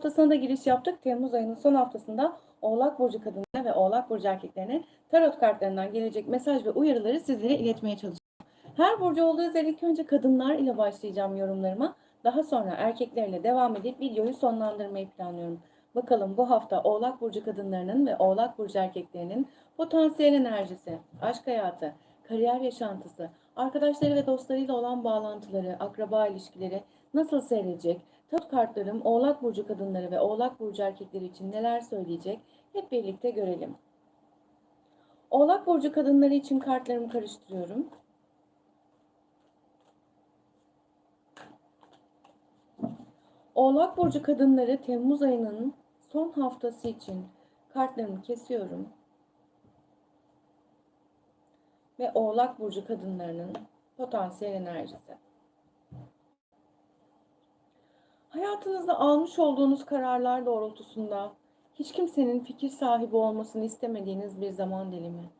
haftasına da giriş yaptık. Temmuz ayının son haftasında Oğlak Burcu kadınlarına ve Oğlak Burcu erkeklerine tarot kartlarından gelecek mesaj ve uyarıları sizlere iletmeye çalışacağım. Her burcu olduğu üzere ilk önce kadınlar ile başlayacağım yorumlarıma. Daha sonra erkeklerle devam edip videoyu sonlandırmayı planlıyorum. Bakalım bu hafta Oğlak Burcu kadınlarının ve Oğlak Burcu erkeklerinin potansiyel enerjisi, aşk hayatı, kariyer yaşantısı, arkadaşları ve dostlarıyla olan bağlantıları, akraba ilişkileri nasıl seyredecek? Tarot kartlarım Oğlak Burcu kadınları ve Oğlak Burcu erkekleri için neler söyleyecek? Hep birlikte görelim. Oğlak Burcu kadınları için kartlarımı karıştırıyorum. Oğlak Burcu kadınları Temmuz ayının son haftası için kartlarımı kesiyorum. Ve Oğlak Burcu kadınlarının potansiyel enerjisi. Hayatınızda almış olduğunuz kararlar doğrultusunda hiç kimsenin fikir sahibi olmasını istemediğiniz bir zaman dilimi.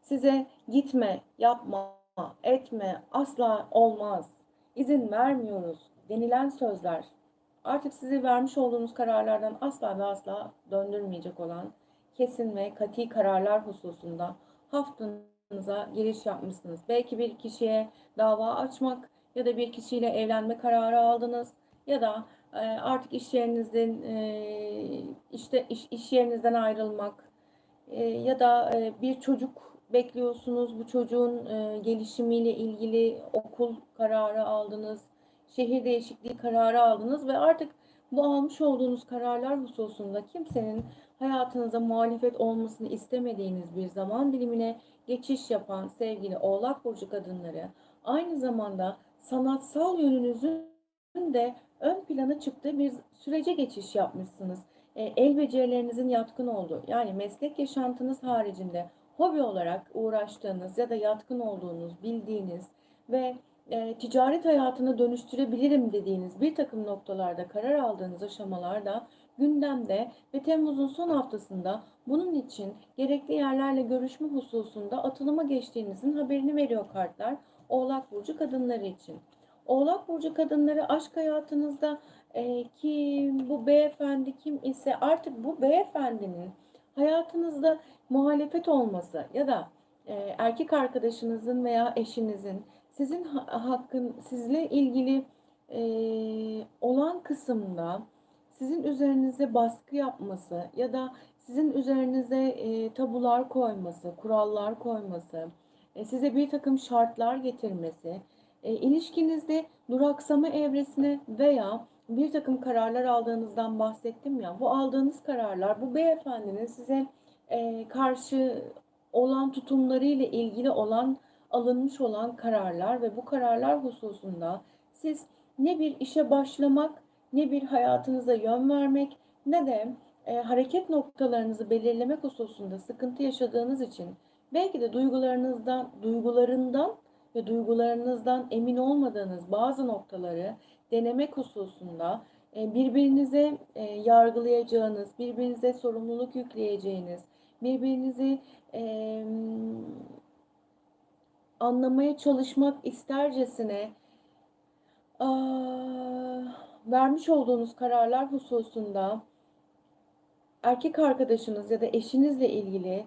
Size gitme, yapma, etme, asla olmaz, izin vermiyoruz denilen sözler artık size vermiş olduğunuz kararlardan asla ve asla döndürmeyecek olan kesin ve kati kararlar hususunda haftanıza giriş yapmışsınız. Belki bir kişiye dava açmak ya da bir kişiyle evlenme kararı aldınız ya da e, artık iş yerinizden e, işte iş, iş yerinizden ayrılmak e, ya da bir çocuk bekliyorsunuz. Bu çocuğun gelişimiyle ilgili okul kararı aldınız şehir değişikliği kararı aldınız ve artık bu almış olduğunuz kararlar hususunda kimsenin hayatınıza muhalefet olmasını istemediğiniz bir zaman dilimine geçiş yapan sevgili Oğlak Burcu kadınları aynı zamanda sanatsal yönünüzün de ön plana çıktığı bir sürece geçiş yapmışsınız. E, el becerilerinizin yatkın olduğu yani meslek yaşantınız haricinde hobi olarak uğraştığınız ya da yatkın olduğunuz, bildiğiniz ve e, ticaret hayatına dönüştürebilirim dediğiniz bir takım noktalarda karar aldığınız aşamalarda gündemde ve Temmuz'un son haftasında bunun için gerekli yerlerle görüşme hususunda atılıma geçtiğinizin haberini veriyor kartlar Oğlak Burcu kadınları için. Oğlak Burcu kadınları aşk hayatınızda e, kim bu beyefendi kim ise artık bu beyefendinin hayatınızda muhalefet olması ya da e, erkek arkadaşınızın veya eşinizin sizin hakkın sizle ilgili e, olan kısımda sizin üzerinize baskı yapması ya da sizin üzerinize e, tabular koyması, kurallar koyması, e, size bir takım şartlar getirmesi, e, ilişkinizde duraksama evresine veya bir takım kararlar aldığınızdan bahsettim ya, bu aldığınız kararlar bu beyefendinin size e, karşı olan tutumları ile ilgili olan alınmış olan kararlar ve bu kararlar hususunda siz ne bir işe başlamak, ne bir hayatınıza yön vermek, ne de e, hareket noktalarınızı belirlemek hususunda sıkıntı yaşadığınız için belki de duygularınızdan, duygularından ve duygularınızdan emin olmadığınız bazı noktaları denemek hususunda e, birbirinize e, yargılayacağınız, birbirinize sorumluluk yükleyeceğiniz, birbirinizi anlamaya çalışmak istercesine vermiş olduğunuz kararlar hususunda erkek arkadaşınız ya da eşinizle ilgili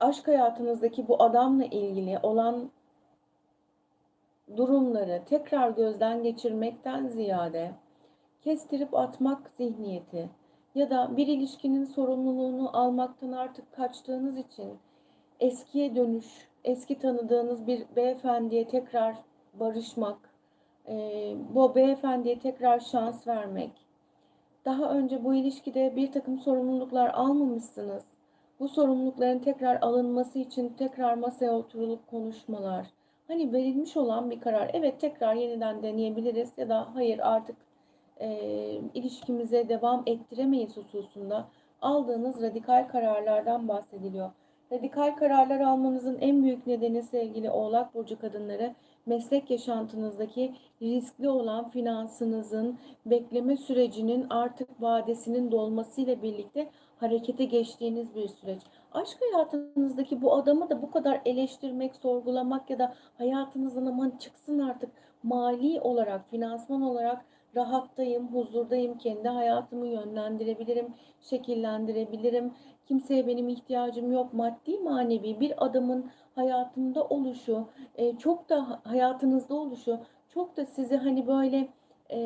aşk hayatınızdaki bu adamla ilgili olan durumları tekrar gözden geçirmekten ziyade kestirip atmak zihniyeti ya da bir ilişkinin sorumluluğunu almaktan artık kaçtığınız için eskiye dönüş eski tanıdığınız bir beyefendiye tekrar barışmak, e, bu beyefendiye tekrar şans vermek, daha önce bu ilişkide bir takım sorumluluklar almamışsınız. Bu sorumlulukların tekrar alınması için tekrar masaya oturulup konuşmalar. Hani verilmiş olan bir karar. Evet tekrar yeniden deneyebiliriz ya da hayır artık e, ilişkimize devam ettiremeyiz hususunda aldığınız radikal kararlardan bahsediliyor. Radikal kararlar almanızın en büyük nedeni sevgili Oğlak Burcu kadınları meslek yaşantınızdaki riskli olan finansınızın bekleme sürecinin artık vadesinin dolmasıyla birlikte harekete geçtiğiniz bir süreç. Aşk hayatınızdaki bu adamı da bu kadar eleştirmek, sorgulamak ya da hayatınızdan aman çıksın artık mali olarak, finansman olarak rahattayım, huzurdayım, kendi hayatımı yönlendirebilirim, şekillendirebilirim. Kimseye benim ihtiyacım yok. Maddi manevi bir adamın hayatımda oluşu, e, çok da hayatınızda oluşu, çok da sizi hani böyle e,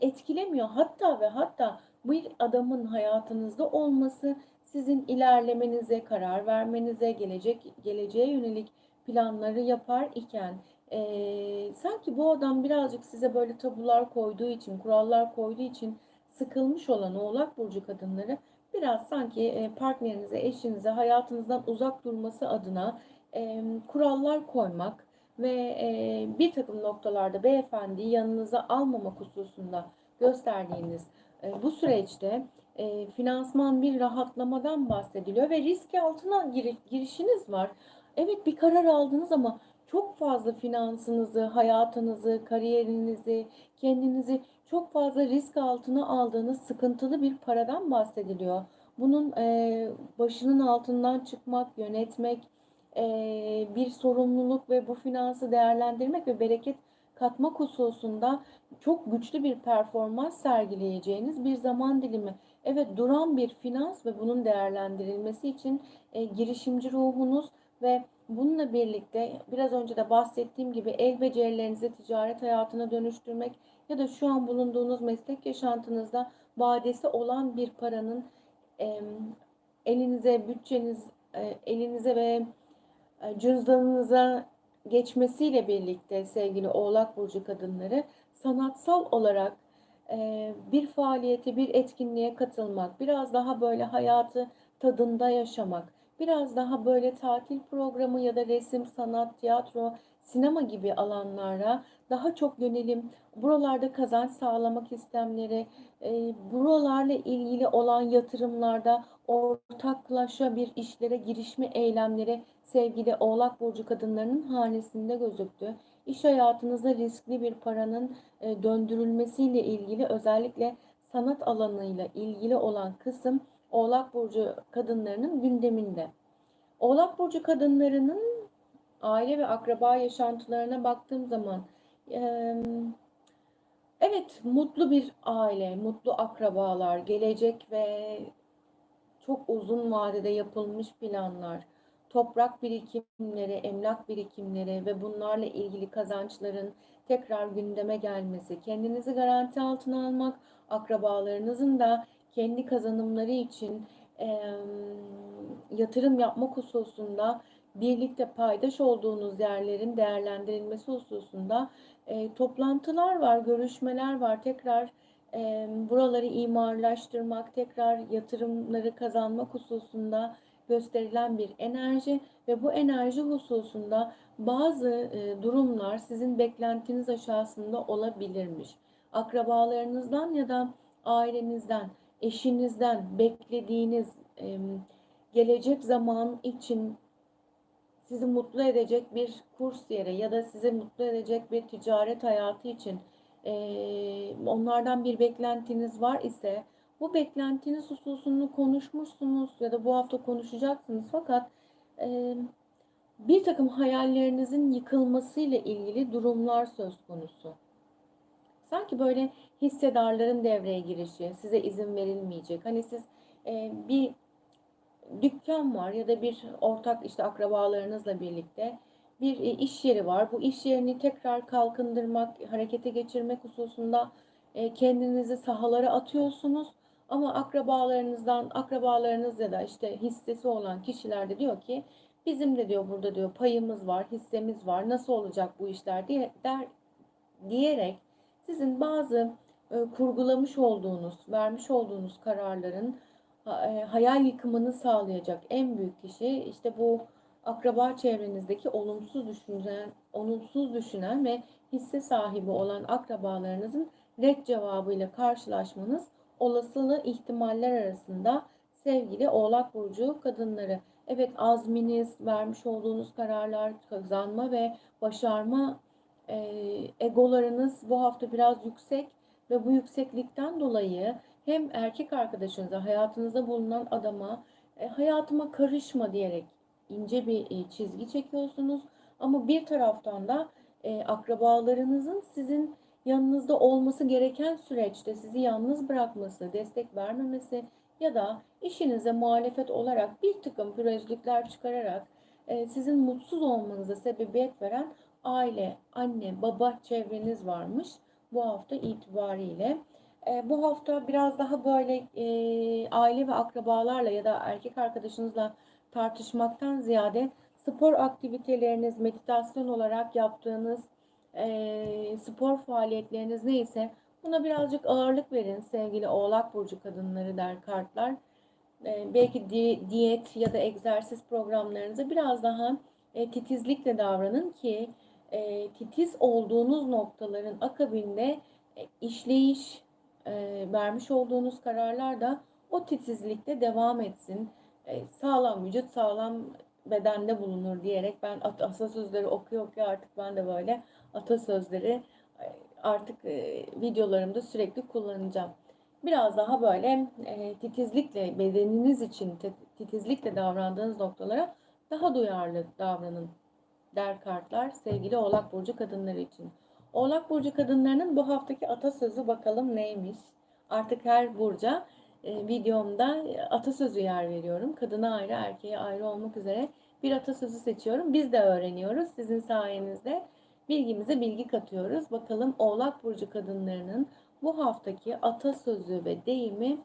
etkilemiyor. Hatta ve hatta bir adamın hayatınızda olması sizin ilerlemenize, karar vermenize, gelecek geleceğe yönelik planları yapar iken e, sanki bu adam birazcık size böyle tabular koyduğu için, kurallar koyduğu için sıkılmış olan Oğlak Burcu kadınları biraz sanki partnerinize, eşinize hayatınızdan uzak durması adına e, kurallar koymak ve e, bir takım noktalarda beyefendiyi yanınıza almamak hususunda gösterdiğiniz e, bu süreçte e, finansman bir rahatlamadan bahsediliyor ve risk altına gir, girişiniz var. Evet bir karar aldınız ama çok fazla finansınızı, hayatınızı, kariyerinizi, kendinizi çok fazla risk altına aldığınız sıkıntılı bir paradan bahsediliyor. Bunun e, başının altından çıkmak, yönetmek, e, bir sorumluluk ve bu finansı değerlendirmek ve bereket katmak hususunda çok güçlü bir performans sergileyeceğiniz bir zaman dilimi. Evet duran bir finans ve bunun değerlendirilmesi için e, girişimci ruhunuz ve bununla birlikte biraz önce de bahsettiğim gibi el becerilerinizi ticaret hayatına dönüştürmek ya da şu an bulunduğunuz meslek yaşantınızda vadesi olan bir paranın e, elinize, bütçeniz, e, elinize ve e, cüzdanınıza geçmesiyle birlikte sevgili Oğlak Burcu kadınları sanatsal olarak e, bir faaliyete, bir etkinliğe katılmak, biraz daha böyle hayatı tadında yaşamak, biraz daha böyle tatil programı ya da resim, sanat, tiyatro, sinema gibi alanlara daha çok yönelim, buralarda kazanç sağlamak istemleri, e, buralarla ilgili olan yatırımlarda ortaklaşa bir işlere girişme eylemleri sevgili Oğlak Burcu kadınlarının hanesinde gözüktü. İş hayatınızda riskli bir paranın e, döndürülmesiyle ilgili özellikle sanat alanıyla ilgili olan kısım Oğlak Burcu kadınlarının gündeminde. Oğlak Burcu kadınlarının aile ve akraba yaşantılarına baktığım zaman evet mutlu bir aile, mutlu akrabalar, gelecek ve çok uzun vadede yapılmış planlar, toprak birikimleri, emlak birikimleri ve bunlarla ilgili kazançların tekrar gündeme gelmesi, kendinizi garanti altına almak, akrabalarınızın da kendi kazanımları için e, yatırım yapmak hususunda birlikte paydaş olduğunuz yerlerin değerlendirilmesi hususunda e, toplantılar var, görüşmeler var. Tekrar e, buraları imarlaştırmak, tekrar yatırımları kazanmak hususunda gösterilen bir enerji ve bu enerji hususunda bazı e, durumlar sizin beklentiniz aşağısında olabilirmiş. Akrabalarınızdan ya da ailenizden, eşinizden beklediğiniz e, gelecek zaman için sizi mutlu edecek bir kurs yeri ya da sizi mutlu edecek bir ticaret hayatı için e, onlardan bir beklentiniz var ise bu beklentiniz hususunu konuşmuşsunuz ya da bu hafta konuşacaksınız fakat e, bir takım hayallerinizin yıkılmasıyla ilgili durumlar söz konusu. Sanki böyle hissedarların devreye girişi, size izin verilmeyecek. Hani siz e, bir dükkan var ya da bir ortak işte akrabalarınızla birlikte bir e, iş yeri var. Bu iş yerini tekrar kalkındırmak, harekete geçirmek hususunda e, kendinizi sahalara atıyorsunuz. Ama akrabalarınızdan, akrabalarınız ya da işte hissesi olan kişiler de diyor ki bizim de diyor burada diyor payımız var, hissemiz var. Nasıl olacak bu işler diye der diyerek sizin bazı e, kurgulamış olduğunuz, vermiş olduğunuz kararların hayal yıkımını sağlayacak en büyük kişi işte bu akraba çevrenizdeki olumsuz düşünen, olumsuz düşünen ve hisse sahibi olan akrabalarınızın red cevabıyla karşılaşmanız olasılığı ihtimaller arasında sevgili Oğlak Burcu kadınları. Evet azminiz, vermiş olduğunuz kararlar, kazanma ve başarma e, egolarınız bu hafta biraz yüksek ve bu yükseklikten dolayı hem erkek arkadaşınıza, hayatınızda bulunan adama e, hayatıma karışma diyerek ince bir e, çizgi çekiyorsunuz. Ama bir taraftan da e, akrabalarınızın sizin yanınızda olması gereken süreçte sizi yalnız bırakması, destek vermemesi ya da işinize muhalefet olarak bir takım pürüzlükler çıkararak e, sizin mutsuz olmanıza sebebiyet veren aile, anne, baba çevreniz varmış bu hafta itibariyle. E, bu hafta biraz daha böyle e, aile ve akrabalarla ya da erkek arkadaşınızla tartışmaktan ziyade spor aktiviteleriniz, meditasyon olarak yaptığınız e, spor faaliyetleriniz neyse buna birazcık ağırlık verin sevgili Oğlak Burcu kadınları der kartlar. E, belki di, diyet ya da egzersiz programlarınıza biraz daha e, titizlikle davranın ki e, titiz olduğunuz noktaların akabinde e, işleyiş e, vermiş olduğunuz kararlar da o titizlikte devam etsin. E, sağlam vücut sağlam bedende bulunur diyerek ben at atasözleri okuyor okuyor artık ben de böyle atasözleri e, artık e, videolarımda sürekli kullanacağım. Biraz daha böyle e, titizlikle bedeniniz için titizlikle davrandığınız noktalara daha duyarlı davranın der kartlar sevgili Oğlak Burcu kadınları için. Oğlak Burcu kadınlarının bu haftaki atasözü bakalım neymiş? Artık her burca e, videomda atasözü yer veriyorum. Kadına ayrı, erkeğe ayrı olmak üzere bir atasözü seçiyorum. Biz de öğreniyoruz. Sizin sayenizde bilgimize bilgi katıyoruz. Bakalım Oğlak Burcu kadınlarının bu haftaki atasözü ve deyimi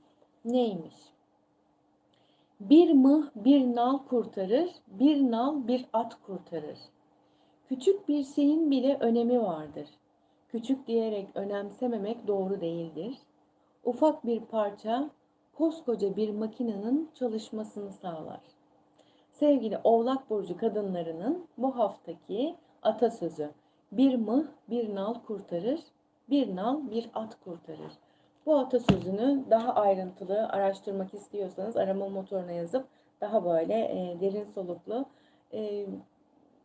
neymiş? Bir mıh bir nal kurtarır, bir nal bir at kurtarır. Küçük bir şeyin bile önemi vardır. Küçük diyerek önemsememek doğru değildir. Ufak bir parça koskoca bir makinenin çalışmasını sağlar. Sevgili Oğlak Burcu kadınlarının bu haftaki atasözü bir mıh bir nal kurtarır, bir nal bir at kurtarır. Bu atasözünü daha ayrıntılı araştırmak istiyorsanız arama motoruna yazıp daha böyle e, derin soluklu e,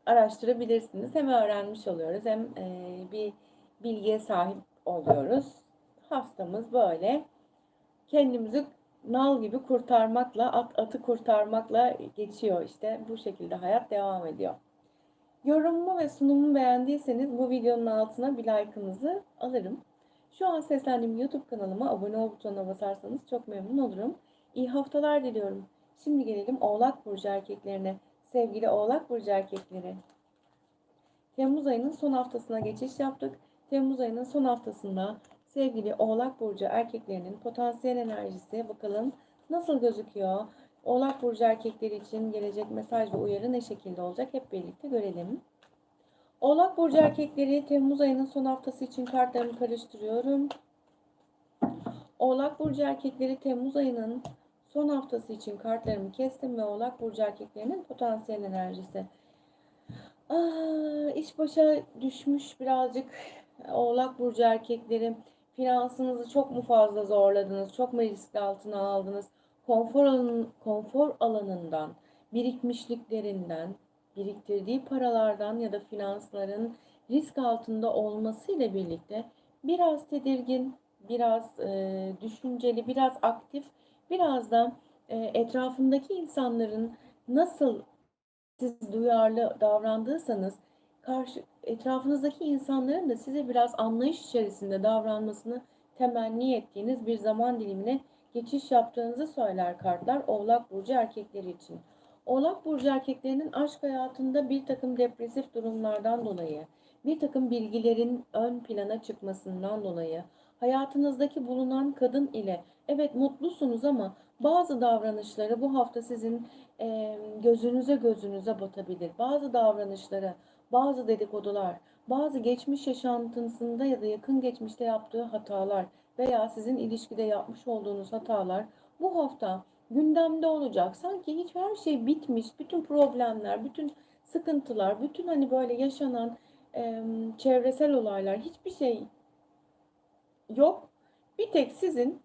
araştırabilirsiniz. Hem öğrenmiş oluyoruz hem e, bir bilgiye sahip oluyoruz. Hastamız böyle kendimizi nal gibi kurtarmakla, at, atı kurtarmakla geçiyor işte. Bu şekilde hayat devam ediyor. Yorumumu ve sunumumu beğendiyseniz bu videonun altına bir like'ınızı alırım. Şu an seslendiğim YouTube kanalıma abone ol butonuna basarsanız çok memnun olurum. İyi haftalar diliyorum. Şimdi gelelim Oğlak Burcu erkeklerine. Sevgili Oğlak Burcu erkekleri. Temmuz ayının son haftasına geçiş yaptık. Temmuz ayının son haftasında sevgili Oğlak Burcu erkeklerinin potansiyel enerjisi bakalım nasıl gözüküyor? Oğlak Burcu erkekleri için gelecek mesaj ve uyarı ne şekilde olacak? Hep birlikte görelim. Oğlak Burcu erkekleri Temmuz ayının son haftası için kartlarımı karıştırıyorum. Oğlak Burcu erkekleri Temmuz ayının son haftası için kartlarımı kestim ve Oğlak Burcu erkeklerinin potansiyel enerjisi. Aa, iş başa düşmüş birazcık Oğlak Burcu erkekleri. Finansınızı çok mu fazla zorladınız? Çok mu risk altına aldınız? Konfor, alanın, konfor alanından, birikmişliklerinden, biriktirdiği paralardan ya da finansların risk altında olmasıyla birlikte biraz tedirgin, biraz e, düşünceli, biraz aktif, biraz da e, etrafındaki insanların nasıl siz duyarlı davrandıysanız karşı etrafınızdaki insanların da size biraz anlayış içerisinde davranmasını temenni ettiğiniz bir zaman dilimine geçiş yaptığınızı söyler kartlar Oğlak Burcu erkekleri için. Oğlak Burcu erkeklerinin aşk hayatında bir takım depresif durumlardan dolayı, bir takım bilgilerin ön plana çıkmasından dolayı, hayatınızdaki bulunan kadın ile evet mutlusunuz ama bazı davranışları bu hafta sizin e, gözünüze gözünüze batabilir. Bazı davranışları, bazı dedikodular, bazı geçmiş yaşantısında ya da yakın geçmişte yaptığı hatalar veya sizin ilişkide yapmış olduğunuz hatalar bu hafta gündemde olacak. Sanki hiç her şey bitmiş, bütün problemler, bütün sıkıntılar, bütün hani böyle yaşanan e, çevresel olaylar hiçbir şey yok. Bir tek sizin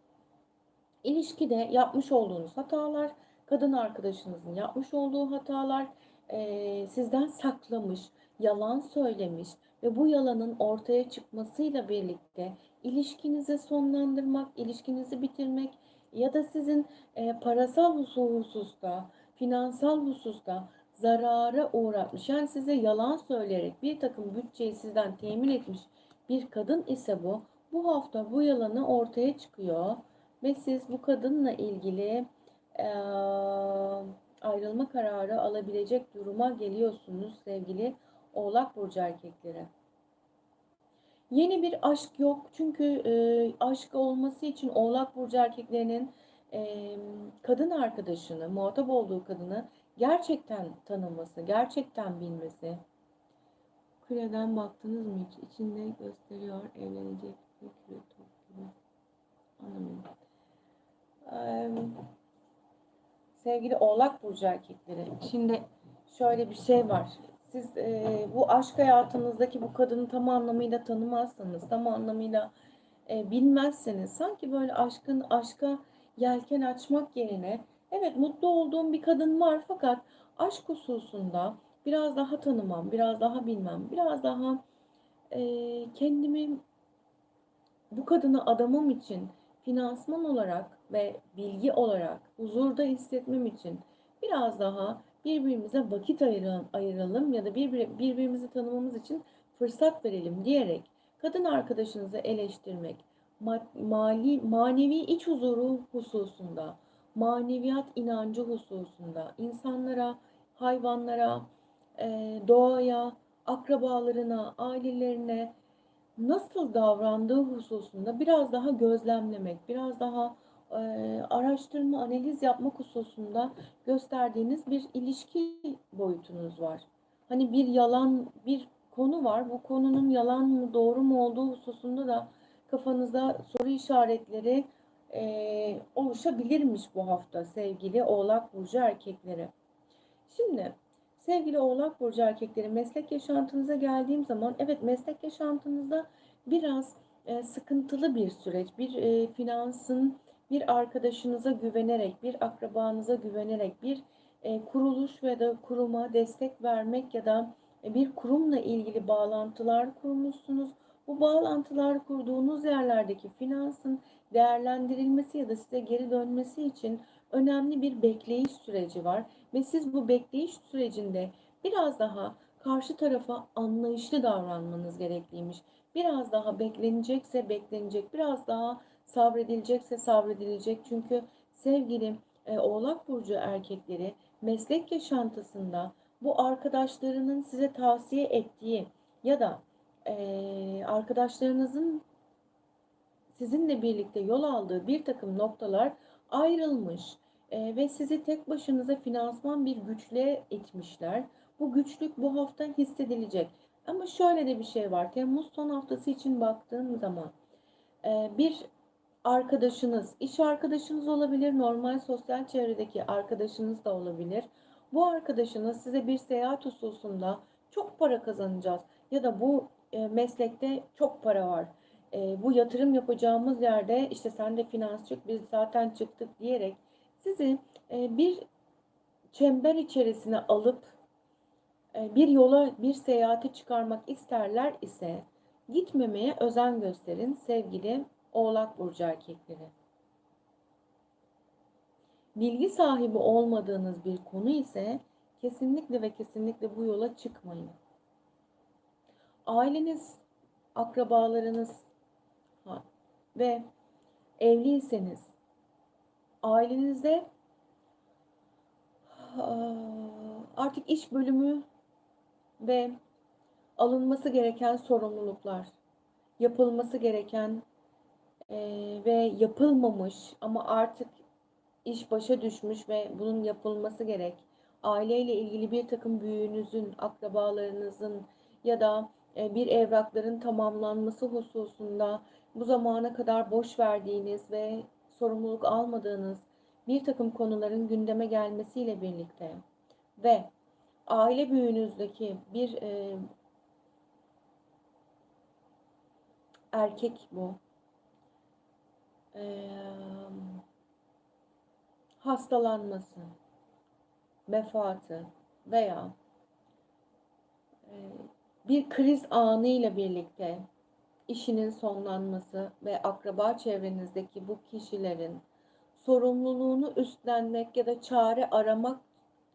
ilişkide yapmış olduğunuz hatalar, kadın arkadaşınızın yapmış olduğu hatalar, e, sizden saklamış, yalan söylemiş ve bu yalanın ortaya çıkmasıyla birlikte ilişkinizi sonlandırmak, ilişkinizi bitirmek ya da sizin e, parasal hususta, finansal hususta zarara uğratmış. Yani size yalan söyleyerek bir takım bütçeyi sizden temin etmiş bir kadın ise bu, bu hafta bu yalanı ortaya çıkıyor ve siz bu kadınla ilgili eee, ayrılma kararı alabilecek duruma geliyorsunuz sevgili Oğlak Burcu erkekleri. Yeni bir aşk yok çünkü e, aşk olması için Oğlak Burcu erkeklerinin e, kadın arkadaşını, muhatap olduğu kadını gerçekten tanıması, gerçekten bilmesi. Küreden baktınız mı hiç? İçinde gösteriyor evlenecek bir küre top gibi. Anlamıyorum. Sevgili Oğlak Burcu erkekleri. Şimdi şöyle bir şey var. Siz e, bu aşk hayatınızdaki bu kadını tam anlamıyla tanımazsanız, tam anlamıyla e, bilmezseniz sanki böyle aşkın aşka yelken açmak yerine evet mutlu olduğum bir kadın var fakat aşk hususunda biraz daha tanımam, biraz daha bilmem, biraz daha e, kendimi bu kadını adamım için finansman olarak ve bilgi olarak huzurda hissetmem için biraz daha birbirimize vakit ayıralım, ayıralım ya da birbir, birbirimizi tanımamız için fırsat verelim diyerek kadın arkadaşınızı eleştirmek, ma- mali, manevi iç huzuru hususunda, maneviyat inancı hususunda, insanlara, hayvanlara, e, doğaya, akrabalarına, ailelerine nasıl davrandığı hususunda biraz daha gözlemlemek, biraz daha araştırma, analiz yapmak hususunda gösterdiğiniz bir ilişki boyutunuz var. Hani bir yalan, bir konu var. Bu konunun yalan mı, doğru mu olduğu hususunda da kafanızda soru işaretleri e, oluşabilirmiş bu hafta sevgili Oğlak Burcu erkekleri. Şimdi sevgili Oğlak Burcu erkekleri meslek yaşantınıza geldiğim zaman evet meslek yaşantınızda biraz e, sıkıntılı bir süreç. Bir e, finansın bir arkadaşınıza güvenerek, bir akrabanıza güvenerek, bir e, kuruluş ve da kuruma destek vermek ya da e, bir kurumla ilgili bağlantılar kurmuşsunuz. Bu bağlantılar kurduğunuz yerlerdeki finansın değerlendirilmesi ya da size geri dönmesi için önemli bir bekleyiş süreci var ve siz bu bekleyiş sürecinde biraz daha karşı tarafa anlayışlı davranmanız gerekliymiş. Biraz daha beklenecekse beklenecek, biraz daha sabredilecekse sabredilecek. Çünkü sevgili e, Oğlak Burcu erkekleri meslek yaşantısında bu arkadaşlarının size tavsiye ettiği ya da e, arkadaşlarınızın sizinle birlikte yol aldığı bir takım noktalar ayrılmış e, ve sizi tek başınıza finansman bir güçle etmişler. Bu güçlük bu hafta hissedilecek. Ama şöyle de bir şey var. Temmuz son haftası için baktığım zaman e, bir arkadaşınız, iş arkadaşınız olabilir, normal sosyal çevredeki arkadaşınız da olabilir. Bu arkadaşınız size bir seyahat hususunda çok para kazanacağız ya da bu e, meslekte çok para var. E, bu yatırım yapacağımız yerde işte sen de finans çık biz zaten çıktık diyerek sizi e, bir çember içerisine alıp bir yola bir seyahate çıkarmak isterler ise gitmemeye özen gösterin sevgili Oğlak Burcu erkekleri. Bilgi sahibi olmadığınız bir konu ise kesinlikle ve kesinlikle bu yola çıkmayın. Aileniz, akrabalarınız ve evliyseniz ailenizde artık iş bölümü ve alınması gereken sorumluluklar, yapılması gereken e, ve yapılmamış ama artık iş başa düşmüş ve bunun yapılması gerek. Aileyle ilgili bir takım büyüğünüzün, akrabalarınızın ya da e, bir evrakların tamamlanması hususunda bu zamana kadar boş verdiğiniz ve sorumluluk almadığınız bir takım konuların gündeme gelmesiyle birlikte ve aile büyüğünüzdeki bir e, erkek bu e, hastalanması, vefatı veya bir kriz anıyla birlikte işinin sonlanması ve akraba çevrenizdeki bu kişilerin sorumluluğunu üstlenmek ya da çare aramak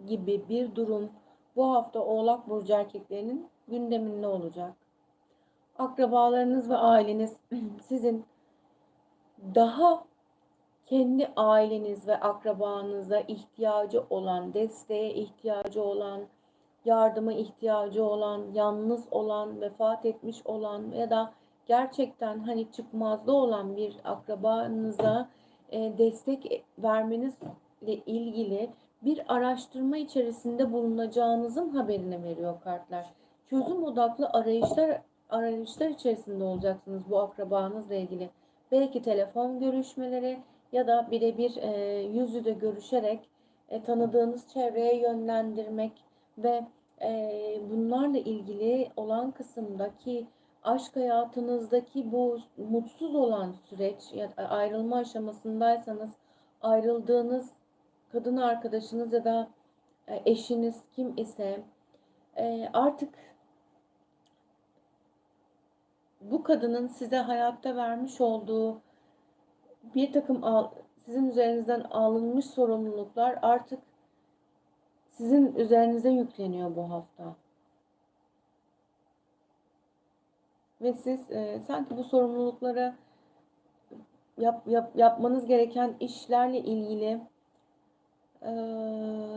gibi bir durum bu hafta Oğlak Burcu erkeklerinin gündeminde olacak. akrabalarınız ve aileniz sizin daha kendi aileniz ve akrabanıza ihtiyacı olan, desteğe ihtiyacı olan, yardıma ihtiyacı olan, yalnız olan, vefat etmiş olan ya da gerçekten hani çıkmazda olan bir akrabanıza e, destek vermenizle ilgili bir araştırma içerisinde bulunacağınızın haberini veriyor kartlar. Çözüm odaklı arayışlar arayışlar içerisinde olacaksınız bu akrabanızla ilgili. Belki telefon görüşmeleri ya da birebir e, yüz yüze görüşerek e, tanıdığınız çevreye yönlendirmek ve e, bunlarla ilgili olan kısımdaki aşk hayatınızdaki bu mutsuz olan süreç ya ayrılma aşamasındaysanız ayrıldığınız kadın arkadaşınız ya da e, eşiniz kim ise e, artık bu kadının size hayatta vermiş olduğu bir takım sizin üzerinizden alınmış sorumluluklar artık sizin üzerinize yükleniyor bu hafta. Ve siz e, sanki bu sorumluluklara yap, yap, yapmanız gereken işlerle ilgili e,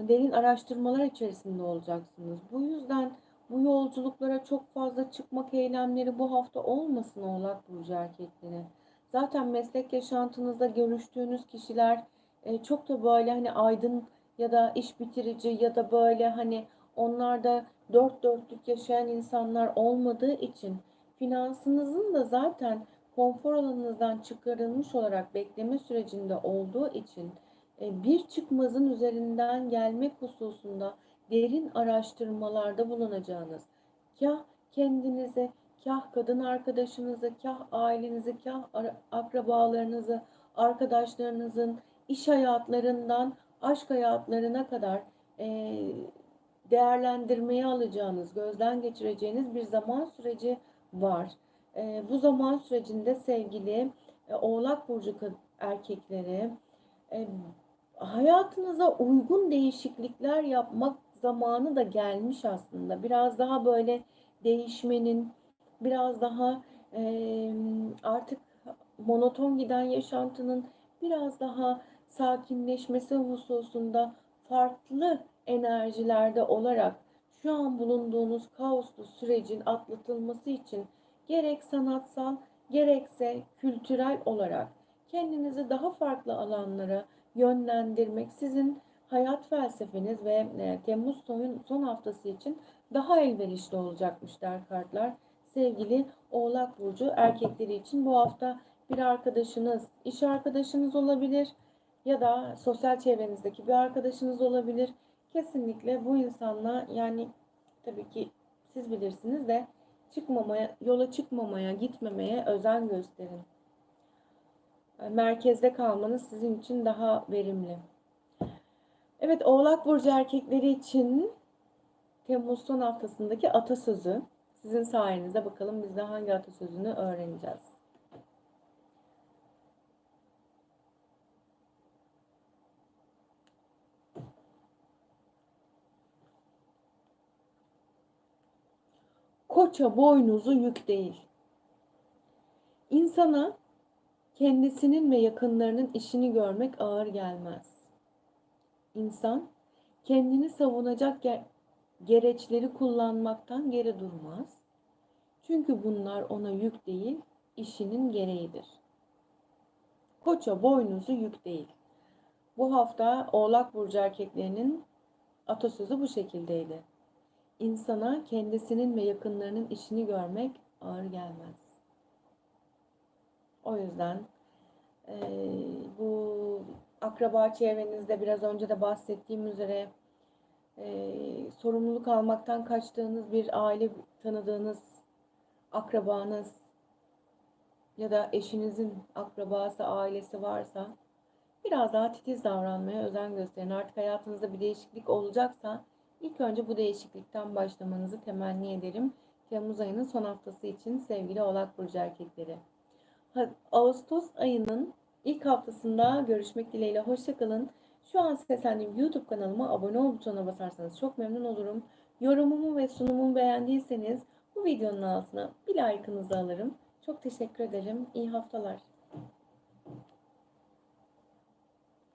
derin araştırmalar içerisinde olacaksınız. Bu yüzden bu yolculuklara çok fazla çıkmak eylemleri bu hafta olmasın Oğlak Burcu erkekleri. Zaten meslek yaşantınızda görüştüğünüz kişiler e, çok da böyle hani aydın ya da iş bitirici ya da böyle hani onlarda dört dörtlük yaşayan insanlar olmadığı için finansınızın da zaten konfor alanınızdan çıkarılmış olarak bekleme sürecinde olduğu için e, bir çıkmazın üzerinden gelmek hususunda derin araştırmalarda bulunacağınız, kah kendinize, kah kadın arkadaşınızı, kah ailenizi, kah akrabalarınızı, arkadaşlarınızın iş hayatlarından aşk hayatlarına kadar e, değerlendirmeye alacağınız, gözden geçireceğiniz bir zaman süreci var. E, bu zaman sürecinde sevgili e, Oğlak Burcu erkekleri e, hayatınıza uygun değişiklikler yapmak zamanı da gelmiş aslında. Biraz daha böyle değişmenin, biraz daha e, artık monoton giden yaşantının biraz daha sakinleşmesi hususunda farklı enerjilerde olarak şu an bulunduğunuz kaoslu sürecin atlatılması için gerek sanatsal gerekse kültürel olarak kendinizi daha farklı alanlara yönlendirmek sizin hayat felsefeniz ve e, Temmuz son, son haftası için daha elverişli olacakmış der kartlar. Sevgili Oğlak Burcu erkekleri için bu hafta bir arkadaşınız, iş arkadaşınız olabilir ya da sosyal çevrenizdeki bir arkadaşınız olabilir. Kesinlikle bu insanla yani tabii ki siz bilirsiniz de çıkmamaya, yola çıkmamaya, gitmemeye özen gösterin. Merkezde kalmanız sizin için daha verimli. Evet, Oğlak Burcu erkekleri için Temmuz son haftasındaki atasözü. Sizin sayenizde bakalım biz de hangi atasözünü öğreneceğiz. Koça boynuzu yük değil. İnsana kendisinin ve yakınlarının işini görmek ağır gelmez. İnsan kendini savunacak ger gereçleri kullanmaktan geri durmaz. Çünkü bunlar ona yük değil, işinin gereğidir. Koça boynuzu yük değil. Bu hafta Oğlak Burcu erkeklerinin atasözü bu şekildeydi. İnsana kendisinin ve yakınlarının işini görmek ağır gelmez. O yüzden e, akraba çevrenizde biraz önce de bahsettiğim üzere e, sorumluluk almaktan kaçtığınız bir aile tanıdığınız akrabanız ya da eşinizin akrabası, ailesi varsa biraz daha titiz davranmaya özen gösterin. Artık hayatınızda bir değişiklik olacaksa ilk önce bu değişiklikten başlamanızı temenni ederim. Temmuz ayının son haftası için sevgili Oğlak Burcu erkekleri. Ağustos ayının ilk haftasında görüşmek dileğiyle. Hoşçakalın. Şu an seslendiğim YouTube kanalıma abone ol butonuna basarsanız çok memnun olurum. Yorumumu ve sunumumu beğendiyseniz Bu videonun altına bir like'ınızı alırım. Çok teşekkür ederim. İyi haftalar.